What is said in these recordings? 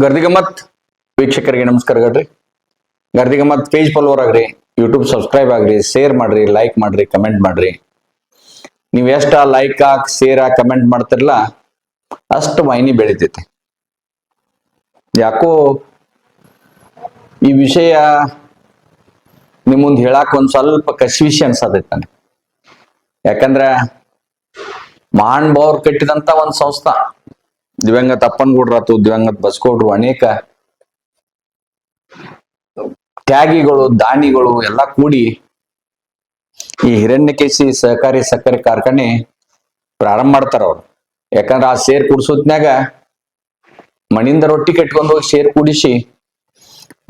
ಗರ್ದಿಗಮ್ಮತ್ ವೀಕ್ಷಕರಿಗೆ ನಮಸ್ಕಾರ ಗಡ್ರಿ ಗರ್ದಿಗಮ್ಮತ್ ಪೇಜ್ ಫಾಲೋವರ್ ಆಗ್ರಿ ಯೂಟ್ಯೂಬ್ ಸಬ್ಸ್ಕ್ರೈಬ್ ಆಗ್ರಿ ಶೇರ್ ಮಾಡ್ರಿ ಲೈಕ್ ಮಾಡ್ರಿ ಕಮೆಂಟ್ ಮಾಡ್ರಿ. ನೀವು ಎಷ್ಟ ಲೈಕ್ ಹಾಕ್ ಶೇರ್ ಹಾಕ್ ಕಮೆಂಟ್ ಮಾಡ್ತಿರಲ್ಲ ಅಷ್ಟು ವಾಹಿನಿ ಬೆಳಿತೈತಿ. ಯಾಕೋ ಈ ವಿಷಯ ನಿಮ್ಮ ಮುಂದ್ ಹೇಳಾಕ ಒಂದ್ ಸ್ವಲ್ಪ ಕಸಿವಿಸಿ ಅನ್ಸತೈತಿ ನನಗೆ ಯಾಕಂದ್ರ ಮಹಾನ್ ಭಾವ್ರು ಕಟ್ಟಿದಂತ ಒಂದ್ ಸಂಸ್ಥಾ. ದಿವಂಗತ ಅಪ್ಪನ್ಗೌಡ್ರಾತು ದಿವಂಗತ ಬಸ್ಗೌಡ್ರು ಅನೇಕ ತ್ಯಾಗಿಗಳು, ದಾನಿಗಳು ಎಲ್ಲ ಕೂಡಿ ಈ ಹಿರಣ್ಯಕೇಶಿ ಸಹಕಾರಿ ಸಕ್ಕರೆ ಕಾರ್ಖಾನೆ ಪ್ರಾರಂಭ ಮಾಡ್ತಾರ ಅವ್ರು. ಯಾಕಂದ್ರೆ ಆ ಸೇರ್ ಕುಡಿಸೋತ್ನಾಗ ಮಣಿಂದ ರೊಟ್ಟಿ ಕಟ್ಕೊಂಡು ಹೋಗಿ ಸೇರ್ ಕುಡಿಸಿ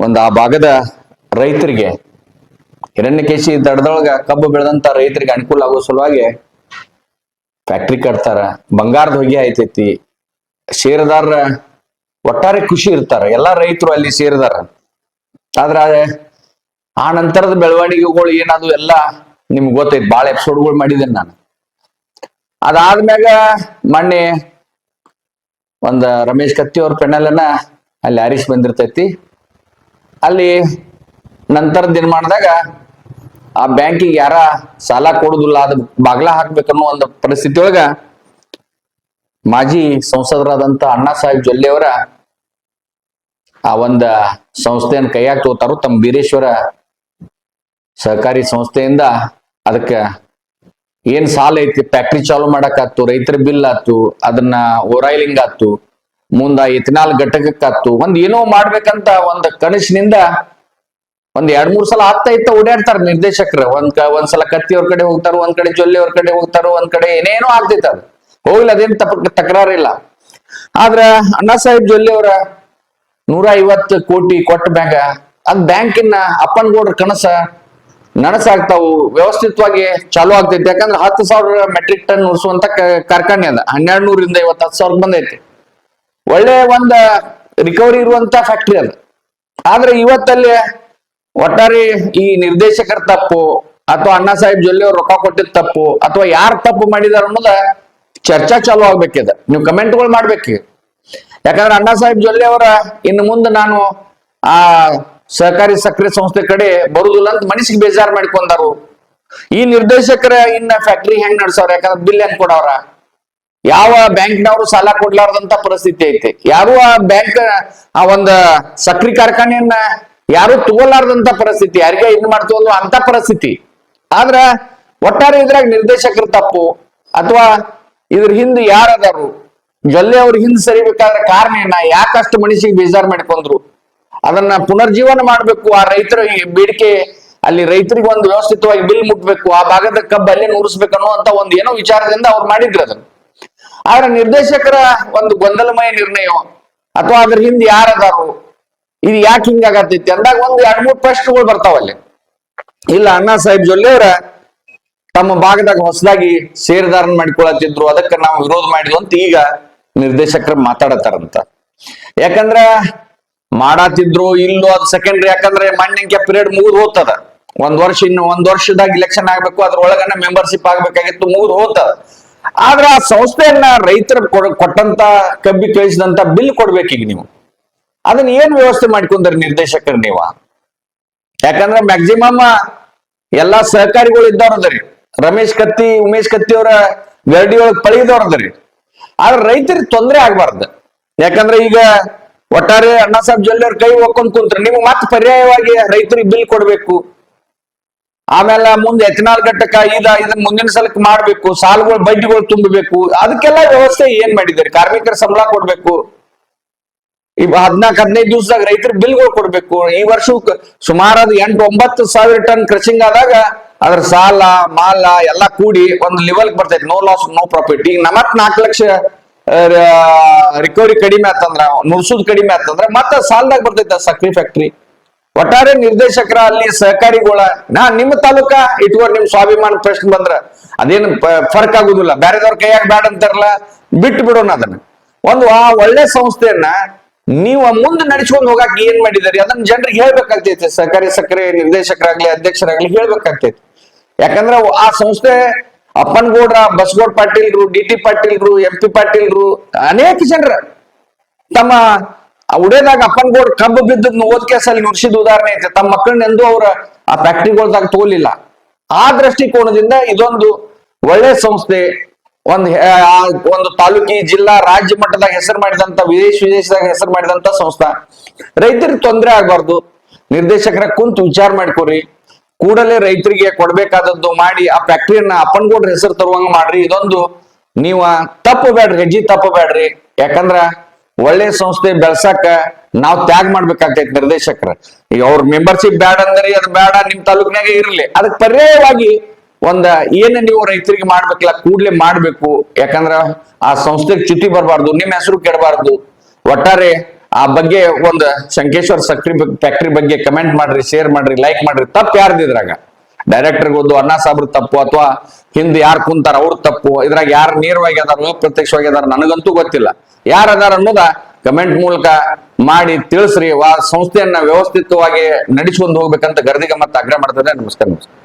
ಒಂದು ಆ ಭಾಗದ ರೈತರಿಗೆ, ಹಿರಣ್ಯಕೇಶಿ ದಡದೊಳಗ ಕಬ್ಬು ಬೆಳೆದಂತ ರೈತರಿಗೆ ಅನುಕೂಲ ಆಗೋ ಸಲುವಾಗಿ ಫ್ಯಾಕ್ಟ್ರಿ ಕಟ್ತಾರ. ಬಂಗಾರದ ಹೊಗೆ ಆಯ್ತೈತಿ. ಷೇರುದಾರರ ಒಟ್ಟಾರೆ ಖುಷಿ ಇರ್ತಾರ. ಎಲ್ಲಾ ರೈತರು ಅಲ್ಲಿ ಸೇರಿದಾರ. ಆದ್ರ ಆ ನಂತರದ ಬೆಳವಣಿಗೆಗಳು ಏನಾದ್ರು ಎಲ್ಲ ನಿಮ್ಗೆ ಗೊತ್ತೈತಿ. ಬಾಳ ಎಪಿಸೋಡ್ಗಳು ಮಾಡಿದ್ದೇನೆ ನಾನು. ಅದಾದ್ಮ್ಯಾಗ ಮೊನ್ನೆ ಒಂದ ರಮೇಶ್ ಕತ್ತಿ ಅವ್ರ ಅಲ್ಲಿ ಹರಿಸ್ ಬಂದಿರ್ತೈತಿ. ಅಲ್ಲಿ ನಂತರ ದಿನಮಾನದಾಗ ಆ ಬ್ಯಾಂಕಿಗೆ ಯಾರ ಸಾಲ ಕೊಡುದಿಲ್ಲ, ಅದ್ ಬಾಗ್ಲ ಹಾಕ್ಬೇಕನ್ನೋ ಒಂದು ಪರಿಸ್ಥಿತಿ ಒಳಗ ಮಾಜಿ ಸಂಸದರಾದಂತ ಅಣ್ಣಾ ಸಾಹೇಬ್ ಜೊಲ್ಲೆ ಅವರ ಆ ಒಂದ ಸಂಸ್ಥೆಯನ್ನು ಕೈಯಾಗ ತಗೋತಾರೋ ತಮ್ಮ ಬೀರೇಶ್ವರ ಸಹಕಾರಿ ಸಂಸ್ಥೆಯಿಂದ ಅದಕ್ಕ ಏನ್ ಸಾಲ ಐತಿ? ಫ್ಯಾಕ್ಟ್ರಿ ಚಾಲು ಮಾಡಕ್ ಆತು ರೈತರ ಬಿಲ್ ಆತು ಅದನ್ನ ಓರೈಲಿಂಗ್ ಆತು ಮುಂದ ಎಥಿನಾಲ್ ಘಟಕಕ್ಕಾತು ಒಂದ್ ಏನೋ ಮಾಡ್ಬೇಕಂತ ಒಂದ್ ಕನಸಿನಿಂದ ಒಂದ್ ಎರಡ್ ಮೂರ್ ಸಲ ಆಗ್ತಾ ಇತ್ತ ಓಡಾಡ್ತಾರ ನಿರ್ದೇಶಕರು. ಒಂದ್ ಒಂದ್ಸಲ ಕತ್ತಿ ಅವ್ರ ಕಡೆ ಹೋಗ್ತಾರ, ಒಂದ್ ಕಡೆ ಜೊಲ್ಲೆ ಅವ್ರ ಕಡೆ ಹೋಗ್ತಾರ, ಒಂದ್ ಕಡೆ ಏನೇನೋ ಆಗ್ತೈತ ಅದು. ಹೋಗ್ಲಿ ಅದೇನ್ ತಪ್ಪ ತಕರಾರಿಲ್ಲ. ಆದ್ರ ಅಣ್ಣಾ ಸಾಹೇಬ್ ಜೊಲ್ಲಿ ಅವರ ನೂರ ಐವತ್ತು ಕೋಟಿ ಕೊಟ್ಟ ಬ್ಯಾಂಕ್ ಅದ್ ಬ್ಯಾಂಕಿನ ಅಪ್ಪನ್ಗೌಡ್ರ ಕನಸ ನನಸಾಗ್ತಾವು, ವ್ಯವಸ್ಥಿತವಾಗಿ ಚಾಲು ಆಗ್ತೈತಿ. ಯಾಕಂದ್ರೆ ಹತ್ತು ಸಾವಿರ ಮೆಟ್ರಿಕ್ ಟನ್ ಉಳಿಸುವಂತ ಕಾರ್ಖಾನೆ ಅದ. ಹನ್ನೆರಡು ನೂರಿಂದ ಐವತ್ತು ಹತ್ತು ಸಾವಿರ ಬಂದೈತಿ. ಒಳ್ಳೆ ಒಂದ ರಿಕವರಿ ಇರುವಂತ ಫ್ಯಾಕ್ಟ್ರಿ ಅದ. ಆದ್ರೆ ಇವತ್ತಲ್ಲಿ ಒಟ್ಟಾರೆ ಈ ನಿರ್ದೇಶಕರ ತಪ್ಪು, ಅಥವಾ ಅಣ್ಣಾ ಸಾಹೇಬ್ ಜೊಲ್ಲಿ ಅವ್ರು ರೊಕ್ಕ ಕೊಟ್ಟಿದ್ ತಪ್ಪು, ಅಥವಾ ಯಾರು ತಪ್ಪು ಮಾಡಿದಾರ ಅನ್ನೋದ ಚರ್ಚಾ ಚಾಲು ಆಗ್ಬೇಕಿದ. ನೀವು ಕಮೆಂಟ್ಗಳು ಮಾಡ್ಬೇಕು ಯಾಕಂದ್ರೆ ಅಣ್ಣಾ ಸಾಹೇಬ್ ಜೊಲ್ಲೆ ಅವರ ಇನ್ನು ಮುಂದೆ ನಾನು ಆ ಸಹಕಾರಿ ಸಕ್ಕರೆ ಸಂಸ್ಥೆ ಕಡೆ ಬರುದಿಲ್ಲ ಅಂತ ಮನಸ್ಸಿಗೆ ಬೇಜಾರ್ ಮಾಡ್ಕೊಂಡಾರು. ಈ ನಿರ್ದೇಶಕರ ಇನ್ನ ಫ್ಯಾಕ್ಟ್ರಿ ಹೆಂಗ್ ನಡ್ಸವ್ರ ಯಾಕಂದ್ರೆ ಬಿಲ್ ಹೆಂಗ್ ಕೊಡವ್ರ ಯಾವ ಬ್ಯಾಂಕ್ನವರು ಸಾಲ ಕೊಡ್ಲಾರ್ದಂತ ಪರಿಸ್ಥಿತಿ ಐತಿ. ಯಾರು ಆ ಬ್ಯಾಂಕ್, ಆ ಒಂದ ಸಕ್ರಿ ಕಾರ್ಖಾನೆಯನ್ನ ಯಾರು ತಗೋಲಾರ್ದಂತ ಪರಿಸ್ಥಿತಿ, ಯಾರಿಗೆ ಇದ್ ಮಾಡ್ತೀವಲ್ಲ ಅಂತ ಪರಿಸ್ಥಿತಿ. ಆದ್ರ ಒಟ್ಟಾರೆ ಇದ್ರಾಗ ನಿರ್ದೇಶಕರ ತಪ್ಪು, ಅಥವಾ ಇದ್ರ ಹಿಂದೆ ಯಾರದಾರು? ಜೊಲ್ಲೆ ಅವ್ರ ಹಿಂದ್ ಸರಿಬೇಕಾದ್ರೆ ಕಾರಣ ಏನ? ಯಾಕಷ್ಟು ಮನುಷ್ಯಗೆ ಬೇಜಾರ್ ಮಾಡ್ಕೊಂಡ್ರು? ಅದನ್ನ ಪುನರ್ಜೀವನ ಮಾಡ್ಬೇಕು. ಆ ರೈತರ ಬೇಡಿಕೆ, ಅಲ್ಲಿ ರೈತರಿಗೆ ಒಂದು ವ್ಯವಸ್ಥಿತವಾಗಿ ಬಿಲ್ ಮುಟ್ಬೇಕು. ಆ ಭಾಗದ ಕಬ್ಬು ಅಲ್ಲೇ ನೂರಿಸ್ಬೇಕು ಅನ್ನುವಂತ ಒಂದು ಏನೋ ವಿಚಾರದಿಂದ ಅವ್ರು ಮಾಡಿದ್ರು ಅದನ್ನ. ಆದ್ರೆ ನಿರ್ದೇಶಕರ ಒಂದು ಗೊಂದಲಮಯ ನಿರ್ಣಯ, ಅಥವಾ ಅದ್ರ ಹಿಂದೆ ಯಾರದಾರು? ಇದು ಯಾಕೆ ಹಿಂಗಾಗತ್ತೈತಿ ಅಂದಾಗ ಒಂದು ಎರಡ್ ಮೂರು ಪ್ರಶ್ನೆಗಳು ಬರ್ತಾವಲ್ಲಿ. ಇಲ್ಲ, ಅಣ್ಣಾ ಸಾಹೇಬ್ ಜೊಲ್ಲೆ ಅವರ ತಮ್ಮ ಭಾಗದಾಗ ಹೊಸದಾಗಿ ಸೇರ್ದಾರನ್ ಮಾಡ್ಕೊಳತಿದ್ರು ಅದಕ್ಕೆ ನಾವು ವಿರೋಧ ಮಾಡಿದ್ವು ಅಂತ ಈಗ ನಿರ್ದೇಶಕರು ಮಾತಾಡತಾರಂತ ಯಾಕಂದ್ರ ಮಾಡಾತಿದ್ರು ಇಲ್ಲೋ ಅದು ಸೆಕೆಂಡ್ರಿ ಯಾಕಂದ್ರೆ ಮಣ್ಣಿಂಗೆ ಪೀರಿಯಡ್ ಮುಗಿದು ಹೋಗ್ತದ. ಒಂದ್ ವರ್ಷ ಇನ್ನು ಒಂದ್ ವರ್ಷದಾಗ ಇಲೆಕ್ಷನ್ ಆಗ್ಬೇಕು, ಅದ್ರೊಳಗನ ಮೆಂಬರ್ಶಿಪ್ ಆಗ್ಬೇಕಾಗಿತ್ತು, ಮುಗಿದು ಹೋಗ್ತದ. ಆದ್ರ ಆ ಸಂಸ್ಥೆಯನ್ನ ರೈತರ ಕೊಟ್ಟಂತ, ಕಬ್ಬಿ ಕಳಿಸಿದಂತ ಬಿಲ್ ಕೊಡ್ಬೇಕೀಗ ನೀವು. ಅದನ್ನ ಏನ್ ವ್ಯವಸ್ಥೆ ಮಾಡ್ಕೊಂಡ್ರಿ ನಿರ್ದೇಶಕರು ನೀವ? ಯಾಕಂದ್ರೆ ಮ್ಯಾಕ್ಸಿಮಮ್ ಎಲ್ಲಾ ಸಹಕಾರಿಗಳು ಇದ್ದಾರದ್ರಿ ರಮೇಶ್ ಕತ್ತಿ, ಉಮೇಶ್ ಕತ್ತಿ ಅವರ ಗರಡಿ ಒಳಗ್ ಪಳಗಿದವ್ರ ಅದರಿ. ಆದ್ರೆ ರೈತರಿಗೆ ತೊಂದರೆ ಆಗ್ಬಾರ್ದು. ಯಾಕಂದ್ರೆ ಈಗ ಒಟ್ಟಾರೆ ಅಣ್ಣಾ ಸಾಹೇಬ್ ಜೊಲ್ಲೆಯವ್ರ ಕೈ ಒಕ್ಕೊಂಡ್ ಕುಂತ್ರೆ ನಿಮ್ಗೆ ಮತ್ತೆ ಪರ್ಯಾಯವಾಗಿ ರೈತರಿಗೆ ಬಿಲ್ ಕೊಡ್ಬೇಕು. ಆಮೇಲೆ ಮುಂದೆ ಎಥನಾಲ್ ಘಟಕ ಇದ ಇದನ್ನ ಮುಂದಿನ ಸಲಕ್ಕೆ ಮಾಡ್ಬೇಕು. ಸಾಲಗಳು, ಬಡ್ಡಿಗಳು ತುಂಬಬೇಕು. ಅದಕ್ಕೆಲ್ಲ ವ್ಯವಸ್ಥೆ ಏನ್ ಮಾಡಿದ್ದಾರೆ? ಕಾರ್ಮಿಕರ ಸಂಬಳ ಕೊಡ್ಬೇಕು. ಈ ಹದ್ನಾಲ್ಕು ಹದಿನೈದು ದಿವಸದಾಗ ರೈತರ ಬಿಲ್ಗಳು ಕೊಡ್ಬೇಕು. ಈ ವರ್ಷ ಸುಮಾರು ಎಂಟು, ಒಂಬತ್ತು ಸಾವಿರ ಟನ್ ಕ್ರಶಿಂಗ್ ಆದಾಗ ಅದ್ರ ಸಾಲ, ಮಾಲ ಎಲ್ಲ ಕೂಡಿ ಒಂದು ಲೆವೆಲ್ ಬರ್ತೈತಿ. ನೋ ಲಾಸ್ ನೋ ಪ್ರಾಫಿಟ್ ಈಗ ನಮತ್ ನಾಲ್ಕು ಲಕ್ಷ ರಿಕವರಿ ಕಡಿಮೆ ಆತಂದ್ರ ನುಡ್ಸುದ್ ಕಡಿಮೆ ಆತಂದ್ರ ಮತ್ತ ಸಾಲದಾಗ ಬರ್ತೈತೆ ಸಕ್ರಿ ಫ್ಯಾಕ್ಟ್ರಿ ಒಟ್ಟಾರೆ ನಿರ್ದೇಶಕರ ಅಲ್ಲಿ ಸಹಕಾರಿಗಳ. ನಾ ನಿಮ್ಮ ತಾಲೂಕ ಇಟ್ಕೊಂಡು ನಿಮ್ ಸ್ವಾಭಿಮಾನ ಪ್ರಶ್ನೆ ಬಂದ್ರ ಅದೇನು ಫರ್ಕ್ ಆಗುದಿಲ್ಲ. ಬೇರೆದವ್ರ ಕೈಯಾಗ ಬ್ಯಾಡ ಅಂತಾರಲ್ಲ ಬಿಟ್ಟು ಬಿಡೋಣ ಅದನ್ನ. ಒಂದು ಆ ಒಳ್ಳೆ ಸಂಸ್ಥೆಯನ್ನ ನೀವು ಮುಂದೆ ನಡೆಸ್ಕೊಂಡು ಹೋಗಕ್ ಏನ್ ಮಾಡಿದಾರೆ? ಅದನ್ನ ಜನರಿಗೆ ಹೇಳ್ಬೇಕಾಗ್ತೈತಿ. ಸಹಕಾರಿ ಸಕ್ಕರೆ ನಿರ್ದೇಶಕರಾಗ್ಲಿ, ಅಧ್ಯಕ್ಷರಾಗ್ಲಿ ಹೇಳ್ಬೇಕಾಗ್ತೈತಿ. ಯಾಕಂದ್ರೆ ಆ ಸಂಸ್ಥೆ ಅಪ್ಪನಗೌಡ್ರ ಬಸಗೌಡ್ ಪಾಟೀಲ್ರು, ಡಿ ಟಿ ಪಾಟೀಲ್ರು, ಎಂ ಪಿ ಪಾಟೀಲ್ರು, ಅನೇಕ ಜನರ ತಮ್ಮ ಉಡೇದಾಗ ಅಪ್ಪನಗೌಡ್ ಕಬ್ಬು ಬಿದ್ದದ್ ಓದ್ ಕೇಸಲ್ಲಿ ನುಡ್ಸಿದ ಉದಾಹರಣೆ ಐತೆ. ತಮ್ಮ ಮಕ್ಕಳನ್ನ ಎಂದೂ ಅವ್ರ ಆ ಫ್ಯಾಕ್ಟ್ರಿಗಳ್ದಾಗ ತೋಲಿಲ್ಲ. ಆ ದೃಷ್ಟಿಕೋನದಿಂದ ಇದೊಂದು ಒಳ್ಳೆ ಸಂಸ್ಥೆ. ಒಂದ್ ಒಂದು ತಾಲೂಕಿ, ಜಿಲ್ಲಾ, ರಾಜ್ಯ ಮಟ್ಟದಾಗ ಹೆಸರು ಮಾಡಿದಂತ, ವಿದೇಶ, ವಿದೇಶದಾಗ ಹೆಸರು ಮಾಡಿದಂತ ಸಂಸ್ಥಾ. ರೈತರಿಗೆ ತೊಂದರೆ ಆಗ್ಬಾರ್ದು. ನಿರ್ದೇಶಕರ ಕುಂತು ವಿಚಾರ ಮಾಡ್ಕೊರಿ. ಕೂಡಲೇ ರೈತರಿಗೆ ಕೊಡ್ಬೇಕಾದದ್ದು ಮಾಡಿ, ಆ ಫ್ಯಾಕ್ಟ್ರಿಯನ್ನ ಅಪ್ಪನ್ಗೌಡ್ರ ಹೆಸರು ತರುವಂಗ ಮಾಡ್ರಿ. ಇದೊಂದು ನೀವ ತಪ್ಪು ಬೇಡ್ರಿ ಹೆಜ್ಜಿ ತಪ್ಪು ಬೇಡ್ರಿ ಯಾಕಂದ್ರ ಒಳ್ಳೆ ಸಂಸ್ಥೆ ಬೆಳ್ಸಾಕ ನಾವ್ ತ್ಯಾಗ ಮಾಡ್ಬೇಕಾಗ್ತೈತಿ ನಿರ್ದೇಶಕರ. ಈಗ ಅವ್ರ ಮೆಂಬರ್ಶಿಪ್ ಬ್ಯಾಡ ಅಂದ್ರೆ, ಅದು ಬೇಡ ನಿಮ್ ತಾಲೂಕಿನಾಗ ಇರ್ಲಿ. ಅದಕ್ಕೆ ಪರ್ಯಾಯವಾಗಿ ಒಂದ ಏನ್ ನೀವು ರೈತರಿಗೆ ಮಾಡ್ಬೇಕಲ್ಲ, ಕೂಡ್ಲೆ ಮಾಡ್ಬೇಕು. ಯಾಕಂದ್ರ ಆ ಸಂಸ್ಥೆಗೆ ಚ್ಯುತಿ ಬರಬಾರ್ದು, ನಿಮ್ ಹೆಸರು ಕೆಡಬಾರ್ದು. ಒಟ್ಟಾರೆ ಆ ಬಗ್ಗೆ ಒಂದು ಶಂಕೇಶ್ವರ ಸಕ್ರಿ ಫ್ಯಾಕ್ಟ್ರಿ ಬಗ್ಗೆ ಕಮೆಂಟ್ ಮಾಡ್ರಿ, ಶೇರ್ ಮಾಡ್ರಿ, ಲೈಕ್ ಮಾಡ್ರಿ. ತಪ್ಪು ಯಾರ್ದಿದ್ರಾಗ ಡೈರೆಕ್ಟರ್ ಒಂದು ಅಣ್ಣಾ ಸಾಬ್ರ ತಪ್ಪು ಅಥವಾ ಹಿಂದೆ ಯಾರು ಕುಂತಾರ ಅವ್ರ ತಪ್ಪು. ಇದ್ರಾಗ ಯಾರು ನೇರವಾಗಿ ಅದಾರ ಪ್ರತ್ಯಕ್ಷವಾಗಿ ಅದಾರ ನನಗಂತೂ ಗೊತ್ತಿಲ್ಲ. ಯಾರು ಅದಾರ ಅನ್ನೋದ ಕಮೆಂಟ್ ಮೂಲಕ ಮಾಡಿ ತಿಳಿಸ್ರಿ. ವಾ, ಸಂಸ್ಥೆಯನ್ನ ವ್ಯವಸ್ಥಿತವಾಗಿ ನಡೆಸ್ಕೊಂಡು ಹೋಗ್ಬೇಕಂತ ಗರ್ದಿಗೆ ಮತ್ತೆ ಆಗ್ರಹ ಮಾಡ್ತಾರೆ ನಮಸ್ಕಾರ ನಮಸ್ಕಾರ.